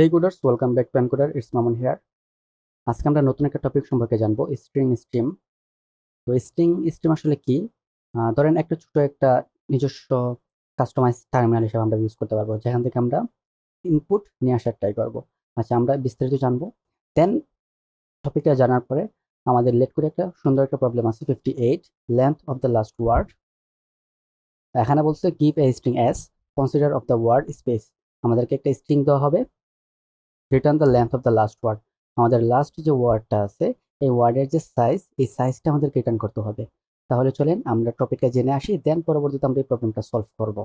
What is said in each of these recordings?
Hey coders welcome back to Encoder it's Mamun here আজকে আমরা নতুন একটা টপিক সম্পর্কে জানব স্ট্রিং স্ট্রিম তো স্ট্রিং স্ট্রিম আসলে কি? ধরেন একটা ছোট একটা নিজস্ব কাস্টমাইজ টার্মিনাল হিসেবে আমরা ইউজ করতে পারব, যেখান থেকে আমরা ইনপুট নিয়ে আসার ট্রাই করব। আচ্ছা আমরা বিস্তারিত জানব। দেন টপিকটা জানার পরে আমাদের লেট করে একটা সুন্দর একটা প্রবলেম আছে fifty eight length of the last word এখানে বলছে give a string s consider of the word space আমাদেরকে একটা স্ট্রিং দেওয়া হবে। Return the length of the last word আমাদের লাস্ট যে ওয়ার্ডটা আছে, এই ওয়ার্ডের যে সাইজ এই সাইজটা আমাদেরকে রিটার্ন করতে হবে। তাহলে চলেন আমরা টপিকটা জেনে আসি দেন পরবর্তীতে আমরা এই প্রবলেমটা সলভ করব।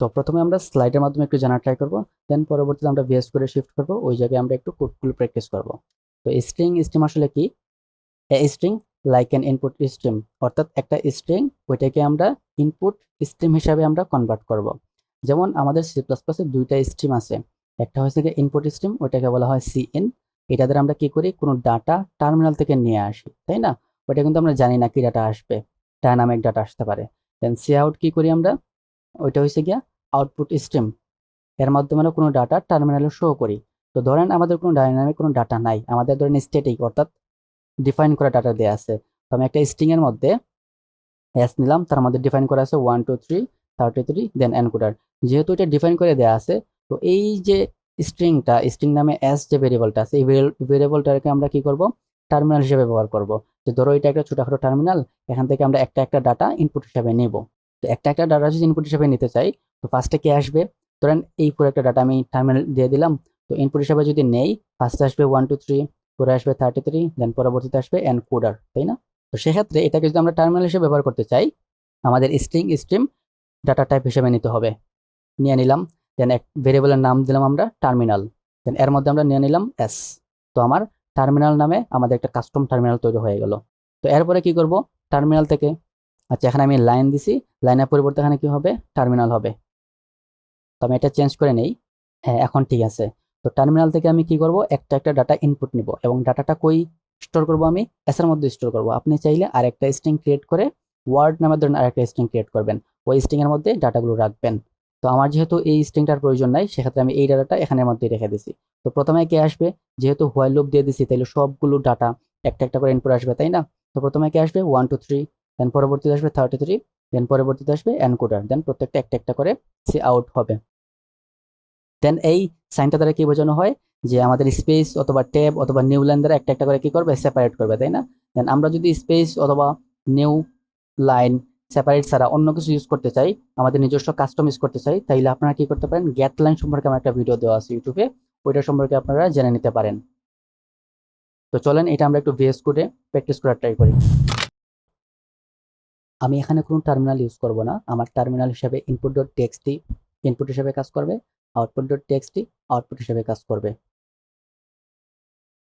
তো প্রথমে আমরা স্লাইডের মাধ্যমে একটু জানার ট্রাই করব দেন পরবর্তীতে আমরা ভিএস করে শিফট করব, ওই জায়গায় আমরা একটু কোডগুলো প্র্যাকটিস করব। তো স্ট্রিং স্ট্রিম আসলে কি? String like an input stream অর্থাৎ একটা স্ট্রিং ওইটাকে আমরা ইনপুট স্ট্রিম হিসাবে আমরা কনভার্ট করব। যেমন আমাদের সি প্লাস প্লাসে দুইটা স্ট্রিম আছে একটা হচ্ছে গিয়ে ইনপুট স্ট্রিম ওইটাকে বলা হয় সিএন এটা দ্বারা আমরা কি করি? কোনো ডাটা টার্মিনাল থেকে নিয়ে আসি, তাই না? ওইটা কিন্তু আমরা জানি না কি ডাটা আসবে। ডায়নামিক ডাটা আসতে পারে। দেন সি আউট কি করি আমরা? ওইটা হচ্ছে গিয়া আউটপুট স্ট্রিম এর মাধ্যমে আমরা কোনো ডাটা টার্মিনালে শো করি। তো ধরেন আমাদের কোনো ডায়নামিক কোনো ডাটা নাই। আমাদের ধরেন স্ট্যাটিক অর্থাৎ ডিফাইন করা ডাটা দেওয়া আছে। তো আমি একটা স্ট্রিং এর মধ্যে এস নিলাম, তার মধ্যে ডিফাইন করা আছে one two three thirty three then Encoder যেহেতু এটা ডিফাইন করে দেওয়া আছে তো এই যে স্ট্রিংটা স্ট্রিং নামে এস যে ভেরিয়েবলটা আছে, এই ভেরিয়েবলটাকে আমরা কি করব? টার্মিনাল হিসেবে ব্যবহার করব। যে ধরো এটা একটা ছোটখাটো টার্মিনাল এখান থেকে আমরা একটা একটা ডাটা ইনপুট হিসাবে নেব। তো একটা একটা ডাটা যদি ইনপুট হিসাবে নিতে চাই, তো ফার্স্টে কে আসবে? ধরেন এই পুরো একটা ডাটা আমি টার্মিনাল দিয়ে দিলাম, তো ইনপুট হিসাবে যদি নেই ফার্স্টে আসবে ওয়ান টু থ্রি পরে আসবে থার্টি থ্রি দেন পরবর্তীতে আসবে এনকোডার তাই না? তো সেক্ষেত্রে এটাকে যদি আমরা টার্মিনাল হিসেবে ব্যবহার করতে চাই, আমাদের স্ট্রিং স্ট্রিম ডাটা টাইপ হিসেবে নিতে হবে। নিয়ে নিলাম। দেন এক ভেরিয়েবলের নাম দিলাম আমরা টার্মিনাল দেন এর মধ্যে আমরা নিয়ে নিলাম এস তো আমার টার্মিনাল নামে আমাদের একটা কাস্টম টার্মিনাল তৈরি হয়ে গেল। তো এরপরে কি করব? টার্মিনাল থেকে আচ্ছা এখানে আমি লাইন দিছি লাইনের পরিবর্তে এখানে কী হবে? টার্মিনাল হবে। তো আমি এটা চেঞ্জ করে নেই। হ্যাঁ এখন ঠিক আছে। তো টার্মিনাল থেকে আমি কি করব? একটা একটা ডাটা ইনপুট নিব এবং ডাটাটা কই স্টোর করব আমি? এসের মধ্যে স্টোর করব। আপনি চাইলে আরেকটা স্ট্রিং ক্রিয়েট করে ওয়ার্ড নামের ধরেন আরেকটা স্ট্রিং ক্রিয়েট করবেন। ওই স্ট্রিংয়ের মধ্যে ডাটাগুলো রাখবেন। তো আমার যেহেতু এই স্ট্রিংটার প্রয়োজন নাই, সেক্ষেত্রে আমি এই ডাটাটা এখানের মধ্যে রেখে দিছি। তো প্রথমে কে আসবে? যেহেতু হোয়াইল লুপ দিয়ে দিছি তাহলে সবগুলো ডাটা একটা একটা করে ইনপুট আসবে, তাই না? তো প্রথমে কে আসবে? ওয়ান টু থ্রি দেন পরবর্তীতে আসবে থার্টি থ্রি দেন পরবর্তীতে আসবে এনকোডার দেন প্রত্যেকটা একটা একটা করে সি আউট হবে। দেন এই সাইনটা দ্বারা কি বোঝানো হয়? যে আমাদের স্পেস অথবা ট্যাব অথবা নিউ লাইন দ্বারা একটা একটা করে কি করবে? সেপারেট করবে, তাই না? দেন আমরা যদি স্পেস অথবা নিউ লাইন সেপারেট ছাড়া অন্য কিছু ইউজ করতে চাই, আমাদের নিজস্ব কাস্টম ইউজ করতে চাই, তাইলে আপনারা কি করতে পারেন? গ্যাট লাইন সম্পর্কে আমার একটা ভিডিও দেওয়া আছে ইউটিউবে ওইটা সম্পর্কে আপনারা জেনে নিতে পারেন। তো চলেন, এটা আমরা একটু ভিএস কোডে প্র্যাকটিস করার ট্রাই করি। আমি এখানে কোনো টার্মিনাল ইউজ করব না। আমার টার্মিনাল হিসাবে ইনপুট ডট টেক্সটি ইনপুট হিসাবে কাজ করবে আউটপুট ডট টেক্সটি আউটপুট হিসাবে কাজ করবে।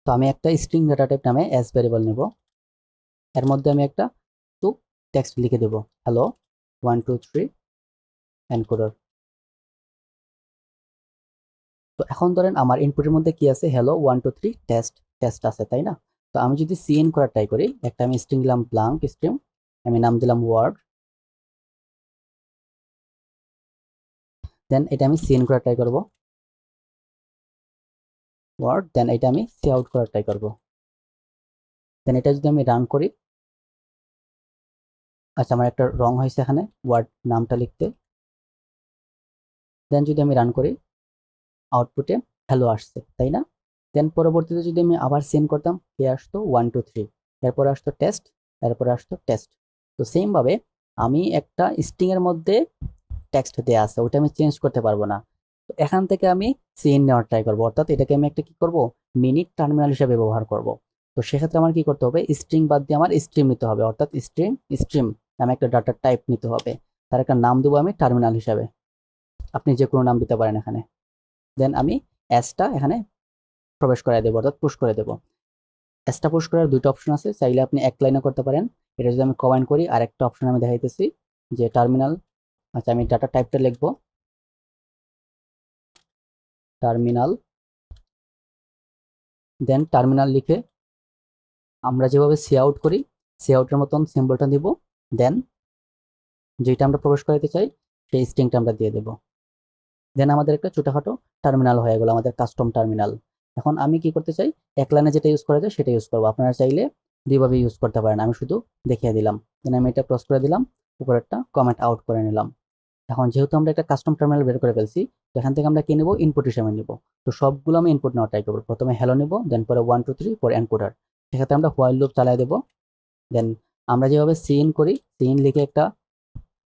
তো আমি একটা স্ট্রিং ডাটা টাইপ নামে এস ভেরিয়েবল নেব। এর মধ্যে আমি একটা টেক্সট লিখে দেব। Hello? One, two, three. Encoder. তো এখন ধরেন আমার ইনপুটের মধ্যে কি আছে? Hello? One, two, three test test আছে, তাই না? তো আমি যদি সিএন করার ট্রাই করি, একটা আমি স্ট্রিং দিলাম ব্লাঙ্ক স্ট্রিং আমি নাম দিলাম ওয়ার্ড দেন এটা আমি সিএন করার ট্রাই করব। ওয়ার্ড দেন এটা আমি সি আউট করার ট্রাই করব। দেন এটা যদি আমি রান করি আচ্ছা আমার একটা রং হয়েছে এখানে ওয়ার্ড নামটা লিখতে। দেন যদি আমি রান করি আউটপুটে হ্যালো আসছে, তাই না? দেন পরবর্তীতে যদি আমি আবার সেন্ড করতাম কে আসতো ওয়ান টু থ্রি এরপরে আসতো টেস্ট এরপরে আসতো টেস্ট তো সেমভাবে আমি একটা স্ট্রিংয়ের মধ্যে টেক্সট দেওয়া আছে, ওটা আমি চেঞ্জ করতে পারব না। তো এখান থেকে আমি সিএন নেওয়ার ট্রাই করব, অর্থাৎ এটাকে আমি একটা কি করব? মিনিট টার্মিনাল হিসেবে ব্যবহার করব। তো সেক্ষেত্রে আমার কি করতে হবে? স্ট্রিং বাদ দিয়ে আমার স্ট্রিম নিতে হবে। অর্থাৎ স্ট্রিং স্ট্রিম আমি একটা ডাটার টাইপ নিতে হবে। তার একটা নাম দেবো আমি টার্মিনাল হিসাবে। আপনি যে কোনো নাম দিতে পারেন এখানে। দেন আমি অ্যাসটা এখানে প্রবেশ করাই দেবো, অর্থাৎ পুশ করে দেবো। অ্যাসটা পুশ করার দুইটা অপশন আছে। চাইলে আপনি এক লাইনে করতে পারেন। এটা যদি আমি কমেন্ট করি আর একটা অপশন আমি দেখাইতেছি, যে টার্মিনাল আচ্ছা আমি ডাটা টাইপটা লিখব। টার্মিনাল দেন টার্মিনাল লিখে আমরা যেভাবে সি আউট করি সি আউটের মতন সিম্বলটা দিব দেন যেটা আমরা প্রবেশ করাতে চাই, সেই স্ট্রিংটা আমরা দিয়ে দেব। দেন আমাদের একটা ছোটোখাটো টার্মিনাল হয়ে গেলো, আমাদের কাস্টম টার্মিনাল এখন আমি কি করতে চাই, এক লাইনে যেটা ইউজ করা যায়, সেটা ইউজ করব। আপনারা চাইলে দুইভাবে ইউজ করতে পারেন। আমি শুধু দেখিয়ে দিলাম। দেন আমি এটা ক্রস করে দিলাম উপর একটা কমেন্ট আউট করে নিলাম। এখন যেহেতু আমরা একটা কাস্টম টার্মিনাল বের করে ফেলছি এখান থেকে আমরা কি নেব? ইনপুট হিসেবে নিব। তো সবগুলো আমি ইনপুট নেওয়ার ট্রাই করব। প্রথমে হ্যালো নেব দেন পরে ওয়ান টু থ্রি পরে এনকোডার সেক্ষেত্রে আমরা হোয়াইল লুপ চালাই দেবো। দেন আমরা যেভাবে সিন করি সিন লিখে একটা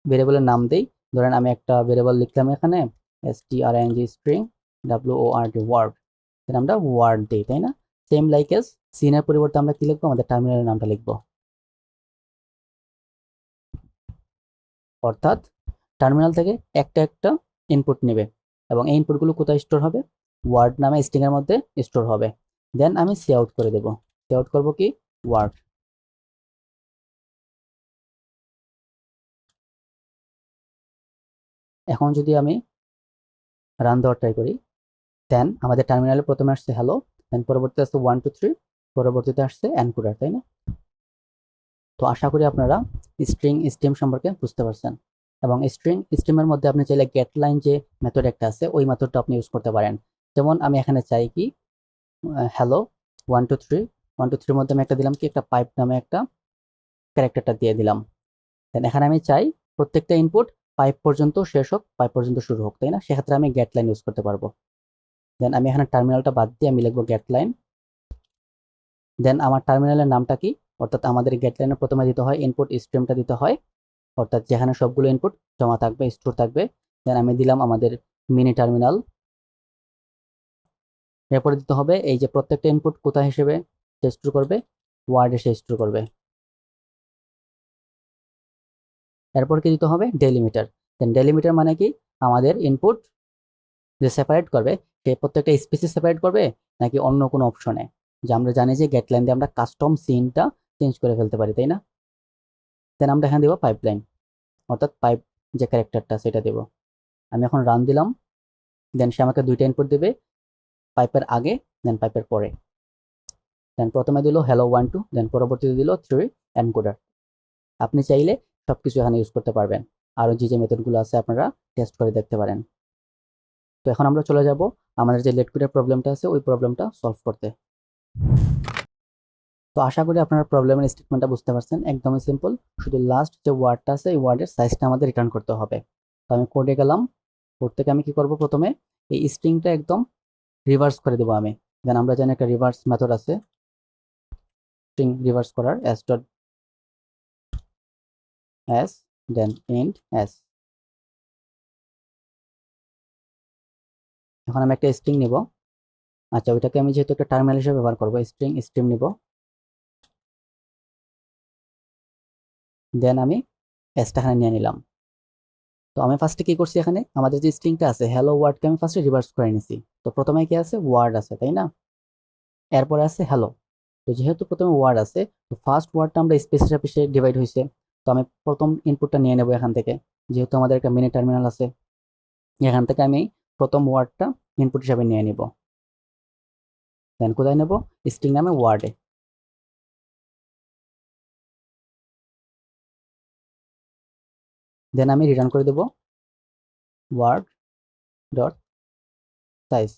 ভেরিয়েবলের নাম দিই। ধরেন আমি একটা ভেরিয়েবল লিখলাম এখানে S T R N G string W O R D word then আমরা ওয়ার্ড দিই, তাই না? সেম লাইক এস সিনের পরিবর্তে আমরা কি লিখব? আমাদের টার্মিনালের নামটা লিখব। অর্থাৎ টার্মিনাল থেকে একটা একটা ইনপুট নেবে এবং এই ইনপুটগুলো কোথায় স্টোর হবে? ওয়ার্ড নামে স্ট্রিংয়ের মধ্যে স্টোর হবে। দেন আমি সি আউট করে দেব। আউট করব কি? ওয়ার্ড এখন যদি আমি রান দেওয়ার ট্রাই করি দেন আমাদের টার্মিনালে প্রথমে আসছে হ্যালো দেন পরবর্তীতে আসছে ওয়ান টু থ্রি পরবর্তীতে আসছে অ্যানকুডার তাই না? তো আশা করি আপনারা স্ট্রিং স্টিম সম্পর্কে বুঝতে পারছেন। এবং স্ট্রিং স্ট্রিমের মধ্যে আপনি চাইলে গেট লাইন যে মেথড একটা আছে, ওই মেথডটা আপনি ইউজ করতে পারেন। যেমন আমি এখানে চাই কি hello one two three one two থ্রির মধ্যে আমি একটা দিলাম কি? একটা পাইপ নামে একটা ক্যারেক্টারটা দিয়ে দিলাম। দেন এখানে আমি চাই প্রত্যেকটা ইনপুট পাইপ পর্যন্ত শেষ হোক পাইপ পর্যন্ত শুরু হোক, তাই না? সেক্ষেত্রে আমি গেট লাইন ইউজ করতে পারব। দেন আমি এখানে টার্মিনালটা বাদ দিয়ে আমি লিখব গেট লাইন দেন আমার টার্মিনালের নামটা কি? অর্থাৎ আমাদের গেট লাইনে প্রথমে দিতে হয় ইনপুট স্ট্রিমটা দিতে হয়। অর্থাৎ যেখানে সবগুলো ইনপুট জমা থাকবে স্টোর থাকবে। দেন আমি দিলাম আমাদের মিনি টার্মিনাল এরপরে দিতে হবে এই যে প্রত্যেকটা ইনপুট কোথায় হিসেবে? সে স্টোর করবে ওয়ার্ডে সে স্টোর করবে। এরপর কি দিতে হবে? ডেলিমিটার দেন ডেলিমিটার মানে কি? আমাদের ইনপুট যে সেপারেট করবে, সে প্রত্যেকটা স্পেসি সেপারেট করবে, নাকি অন্য কোনো অপশনে যে আমরা জানি যে গেটলাইন দিয়ে আমরা কাস্টম সিনটা চেঞ্জ করে ফেলতে পারি, তাই না? দেন আমরা এখানে দেবো পাইপলাইন অর্থাৎ পাইপ যে ক্যারেক্টারটা সেটা দেব। আমি এখন রান দিলাম। দেন সে আমাকে দুইটা ইনপুট দেবে পাইপের আগে দেন পাইপের পরে। দেন প্রথমে দিল হ্যালো ওয়ান টু দেন পরবর্তীতে দিল থ্রি এনকোডার আপনি চাইলে সব কিছু এখানে ইউজ করতে পারবেন। আরও যে যে মেথডগুলো আছে আপনারা টেস্ট করে দেখতে পারেন। তো এখন আমরা চলে যাব আমাদের যে লেট কোডের প্রবলেমটা আছে, ওই প্রবলেমটা সলভ করতে। তো আশা করি আপনারা প্রবলেমের স্টেটমেন্টটা বুঝতে পারছেন। একদমই সিম্পল শুধু লাস্ট যে ওয়ার্ডটা আছে, এই ওয়ার্ডের সাইজটা আমাদের রিটার্ন করতে হবে। তো আমি কোডে গেলাম। কোড থেকে আমি কি করব প্রথমে? এই স্ট্রিংটা একদম রিভার্স করে দেবো আমি। দেন আমরা জানি একটা রিভার্স মেথড আছে। স্ট্রিং রিভার্স করার s dot s then int s এখন আমি একটা স্ট্রিং নিব। আচ্ছা ওইটাকে আমি যেহেতু একটা টার্মিনাল হিসেবে ব্যবহার করব স্ট্রিং স্ট্রিম নিব। দেন আমি এসটা এখানে নিয়ে নিলাম। তো আমি ফার্স্টে কি করছি এখানে? আমাদের যে স্ট্রিংটা আছে হ্যালো ওয়ার্ডকে আমি ফার্স্টে রিভার্স করে নিছি। তো প্রথমে কি আছে? ওয়ার্ড আছে, তাই না? এরপরে আছে হ্যালো তো যেহেতু প্রথমে ওয়ার্ড আছে, তো ফার্স্ট ওয়ার্ডটা আমরা স্পেস হিসেবে ডিভাইড হয়েছে তো আমি প্রথম ইনপুটটা নিয়ে নেব এখান থেকে, যেহেতু আমাদের একটা মিনি টার্মিনাল আছে। এখান থেকে আমি প্রথম ওয়ার্ডটা ইনপুট হিসাবে নিয়ে নিব। দেন কোথায় নেব? স্ট্রিং নামে ওয়ার্ডে দেন আমি রিটার্ন করে দেব ওয়ার্ড ডট সাইজ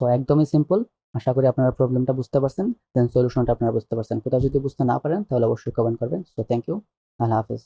তো একদমই সিম্পল আশা করি আপনারা প্রবলেমটা বুঝতে পারছেন দেন সলিউশনটা আপনারা বুঝতে পারছেন। কোথাও যদি বুঝতে না পারেন, তাহলে অবশ্যই কমেন্ট করবেন। সো থ্যাংক ইউ আল্লাহ হাফেজ।